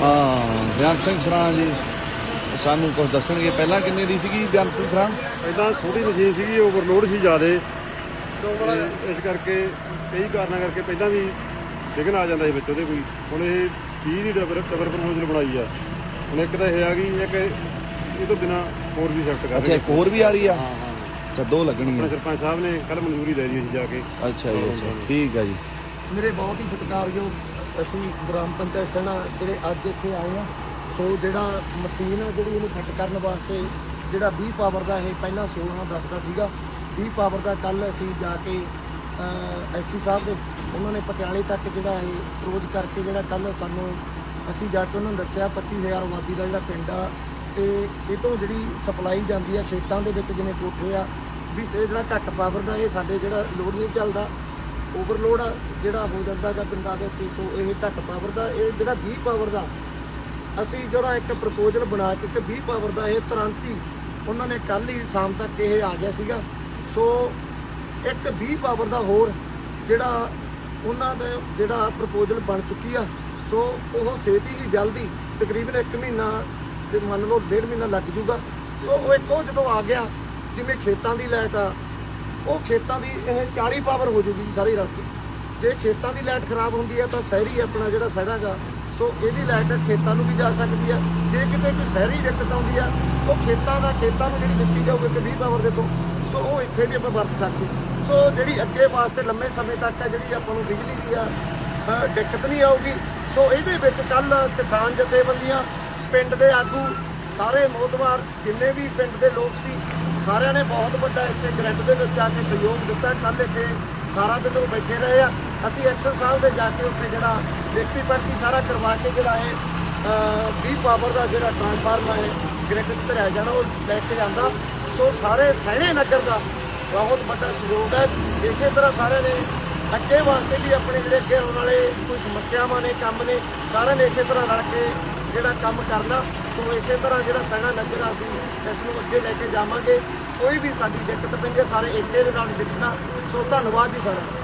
ਹਾਂ ਬਿਆਨ ਸਿੰਘ ਸਰਾਂ ਜੀ। ਸਾਨੂੰ ਕੁਝ ਦੱਸਣਗੇ। ਪਹਿਲਾਂ ਕਿੰਨੇ ਦੀ ਸੀਗੀ ਬਿਆਨ ਸਿੰਘ ਸਰਾਂ? ਪਹਿਲਾਂ ਛੋਟੀ ਮਸ਼ੀਨ ਸੀਗੀ ਓਵਰਲੋਡ ਸੀ ਜ਼ਿਆਦੇ। ਇਸ ਕਰਕੇ ਕਈ ਕਾਰਨਾਂ ਕਰਕੇ ਪਹਿਲਾਂ ਵੀ ਵਿਘਨ ਆ ਜਾਂਦਾ ਸੀ ਵਿੱਚ ਉਹਦੇ ਕੋਈ। ਹੁਣ ਇਹ 20 ਦੀ ਡਬਲ ਡਬਲ ਪ੍ਰਪੋਜ਼ਲ ਬਣਾਈ ਆ। ਹੁਣ ਇੱਕ ਤਾਂ ਇਹ ਆ ਗਈ ਇੱਕ ਇਹ ਤੋਂ ਬਿਨਾ ਹੋਰ ਵੀ ਸ਼ਿਫਟ ਕਰ ਅੱਛਾ ਇੱਕ ਹੋਰ ਵੀ ਆ ਰਹੀ ਆ? ਹਾਂ ਹਾਂ। ਅੱਛਾ ਦੋ ਲੱਗਣੀਆਂ ਆਪਣੇ ਸਰਪੰਚ ਸਾਹਿਬ ਨੇ ਕੱਲ ਮਨਜ਼ੂਰੀ ਦੇ ਦਿੱਤੀ ਸੀ ਜਾ ਕੇ। ਅੱਛਾ ਜੀ ਠੀਕ ਆ ਜੀ। ਮੇਰੇ ਬਹੁਤ ਹੀ ਸਤਿਕਾਰਯੋਗ ਅਸੀਂ ਗ੍ਰਾਮ ਪੰਚਾਇਤ ਸੈਨਾ ਜਿਹੜੇ ਅੱਜ ਇੱਥੇ ਆਏ ਆ। ਸੋ ਜਿਹੜਾ ਮਸ਼ੀਨ ਆ, ਜਿਹੜੀ ਇਹਨੂੰ ਫਿੱਟ ਕਰਨ ਵਾਸਤੇ ਜਿਹੜਾ 20 ਪਾਵਰ ਦਾ ਇਹ ਪਹਿਲਾਂ 16 ਦੱਸਦਾ ਸੀਗਾ। 20 ਪਾਵਰ ਦਾ ਕੱਲ ਅਸੀਂ ਜਾ ਕੇ ਐਸਸੀ ਸਾਹਿਬ ਦੇ ਉਹਨਾਂ ਨੇ ਪਟਿਆਲੇ ਤੱਕ ਜਿਹੜਾ ਇਹ ਅਪਰੋਚ ਕਰਕੇ ਜਿਹੜਾ ਕੱਲ ਸਾਨੂੰ ਅਸੀਂ ਜਾ ਕੇ ਉਹਨਾਂ ਨੂੰ ਦੱਸਿਆ 25000 ਆਬਾਦੀ ਦਾ ਜਿਹੜਾ ਪਿੰਡ ਆ, ਤੇ ਇਹ ਤੋਂ ਜਿਹੜੀ ਸਪਲਾਈ ਜਾਂਦੀ ਆ ਖੇਤਾਂ ਦੇ ਵਿੱਚ ਜਿਵੇਂ ਕੋਠੇ ਆ, ਵੀ ਇਹ ਜਿਹੜਾ ਘੱਟ ਪਾਵਰ ਦਾ ਇਹ ਸਾਡੇ ਜਿਹੜਾ ਲੋਡ ਨਹੀਂ ਚੱਲਦਾ। ਓਵਰਲੋਡ ਜਿਹੜਾ ਹੋ ਜਾਂਦਾ ਗਾ ਪਿੰਡਾਂ ਦੇ ਉੱਤੇ, ਸੋ ਇਹ ਘੱਟ ਪਾਵਰ ਦਾ, ਇਹ ਜਿਹੜਾ 20 ਪਾਵਰ ਦਾ, ਅਸੀਂ ਜਿਹੜਾ ਇੱਕ ਪ੍ਰਪੋਜ਼ਲ ਬਣਾ ਕੇ ਕਿ 20 ਪਾਵਰ ਦਾ ਇਹ ਤੁਰੰਤ ਹੀ ਉਹਨਾਂ ਨੇ ਕੱਲ ਹੀ ਸ਼ਾਮ ਤੱਕ ਇਹ ਆ ਗਿਆ ਸੀਗਾ। ਸੋ ਇੱਕ 20 ਪਾਵਰ ਦਾ ਹੋਰ ਜਿਹੜਾ ਉਹਨਾਂ ਦਾ ਜਿਹੜਾ ਪ੍ਰਪੋਜ਼ਲ ਬਣ ਚੁੱਕੀ ਆ, ਸੋ ਉਹ ਛੇਤੀ ਹੀ ਜਲਦੀ ਤਕਰੀਬਨ 1 ਮਹੀਨਾ ਤੇ ਮੰਨ ਲਓ ਡੇਢ ਮਹੀਨਾ ਲੱਗ ਜੂਗਾ ਸੋ ਉਹ ਇੱਕੋ ਜਦੋਂ ਆ ਗਿਆ, ਜਿਵੇਂ ਖੇਤਾਂ ਦੀ ਲਾਈਟ ਆ ਉਹ ਖੇਤਾਂ ਦੀ ਇਹ 40 ਪਾਵਰ ਹੋ ਜੂਗੀ ਸਾਰੀ ਰਾਤ। ਜੇ ਖੇਤਾਂ ਦੀ ਲਾਈਟ ਖਰਾਬ ਹੁੰਦੀ ਹੈ ਤਾਂ ਸ਼ਹਿਰੀ ਆਪਣਾ ਜਿਹੜਾ ਸਹਿਰਾਗਾ ਸੋ ਇਹਦੀ ਲਾਈਟ ਖੇਤਾਂ ਨੂੰ ਵੀ ਜਾ ਸਕਦੀ ਹੈ। ਜੇ ਕਿਤੇ ਕੋਈ ਸ਼ਹਿਰੀ ਦਿੱਕਤ ਆਉਂਦੀ ਆ ਉਹ ਖੇਤਾਂ ਦਾ, ਖੇਤਾਂ ਨੂੰ ਜਿਹੜੀ ਦਿੱਤੀ ਜਾਊਗੀ ਕਿ 20 ਪਾਵਰ ਦੇ ਤੋਂ, ਸੋ ਉਹ ਇੱਥੇ ਵੀ ਆਪਾਂ ਵਰਤ ਸਕਦੇ ਸੋ ਜਿਹੜੀ ਅੱਗੇ ਵਾਸਤੇ ਲੰਮੇ ਸਮੇਂ ਤੱਕ ਆ ਜਿਹੜੀ ਆਪਾਂ ਨੂੰ ਬਿਜਲੀ ਦੀ ਆ ਦਿੱਕਤ ਨਹੀਂ ਆਊਗੀ। ਸੋ ਇਹਦੇ ਵਿੱਚ ਕੱਲ ਕਿਸਾਨ ਜਥੇਬੰਦੀਆਂ ਪਿੰਡ ਦੇ ਆਗੂ ਸਾਰੇ ਮੋਦਵਾਰ, ਜਿੰਨੇ ਵੀ ਪਿੰਡ ਦੇ ਲੋਕ ਸੀ, ਸਾਰਿਆਂ ਨੇ ਬਹੁਤ ਵੱਡਾ ਇੱਥੇ ਗ੍ਰਿਡ ਦੇ ਵਿੱਚ ਆ ਕੇ ਸਹਿਯੋਗ ਦਿੱਤਾ। ਕੱਲ ਇੱਥੇ ਸਾਰਾ ਦਿਨ ਉਹ ਬੈਠੇ ਰਹੇ ਆ। ਅਸੀਂ ਐਕਸ਼ਨ ਸਾਹਿਬ ਦੇ ਜਾ ਕੇ ਉੱਥੇ ਜਿਹੜਾ ਲਿਖਤੀ ਪੜਤੀ ਸਾਰਾ ਕਰਵਾ ਕੇ ਜਿਹੜਾ ਹੈ ਵੀ ਪਾਵਰ ਦਾ ਜਿਹੜਾ ਟਰਾਂਸਫਾਰਮਰ ਹੈ ਗ੍ਰਿਡ 'ਚ ਧਰਿਆ ਜਾਣਾ, ਉਹ ਲੈ ਕੇ ਜਾਂਦਾ। ਸੋ ਸਾਰੇ ਸਹਿਣੇ ਨਗਰ ਦਾ ਬਹੁਤ ਵੱਡਾ ਸਹਿਯੋਗ ਹੈ। ਇਸੇ ਤਰ੍ਹਾਂ ਸਾਰਿਆਂ ਨੇ ਅੱਗੇ ਵਾਸਤੇ ਵੀ ਆਪਣੇ ਜਿਹੜੇ ਅੱਗੇ ਆਉਣ ਵਾਲੇ ਕੋਈ ਸਮੱਸਿਆਵਾਂ ਨੇ, ਕੰਮ ਨੇ, ਸਾਰਿਆਂ ਨੇ ਇਸੇ ਤਰ੍ਹਾਂ ਰਲ ਕੇ ਜਿਹੜਾ ਕੰਮ ਕਰਨਾ। ਸੋ ਇਸੇ ਤਰ੍ਹਾਂ ਜਿਹੜਾ ਸਹਿਣਾ ਨਗਰ ਆ ਅਸੀਂ ਇਸ ਨੂੰ ਅੱਗੇ ਲੈ ਕੇ ਜਾਵਾਂਗੇ। ਕੋਈ ਵੀ ਸਾਡੀ ਦਿੱਕਤ ਪੈਂਦੀ ਹੈ, ਸਾਰੇ ਇੱਥੇ ਦੇ ਨਾਲ ਨਿਪਟਣਾ ਸੋ ਧੰਨਵਾਦ ਜੀ ਸਾਰਾ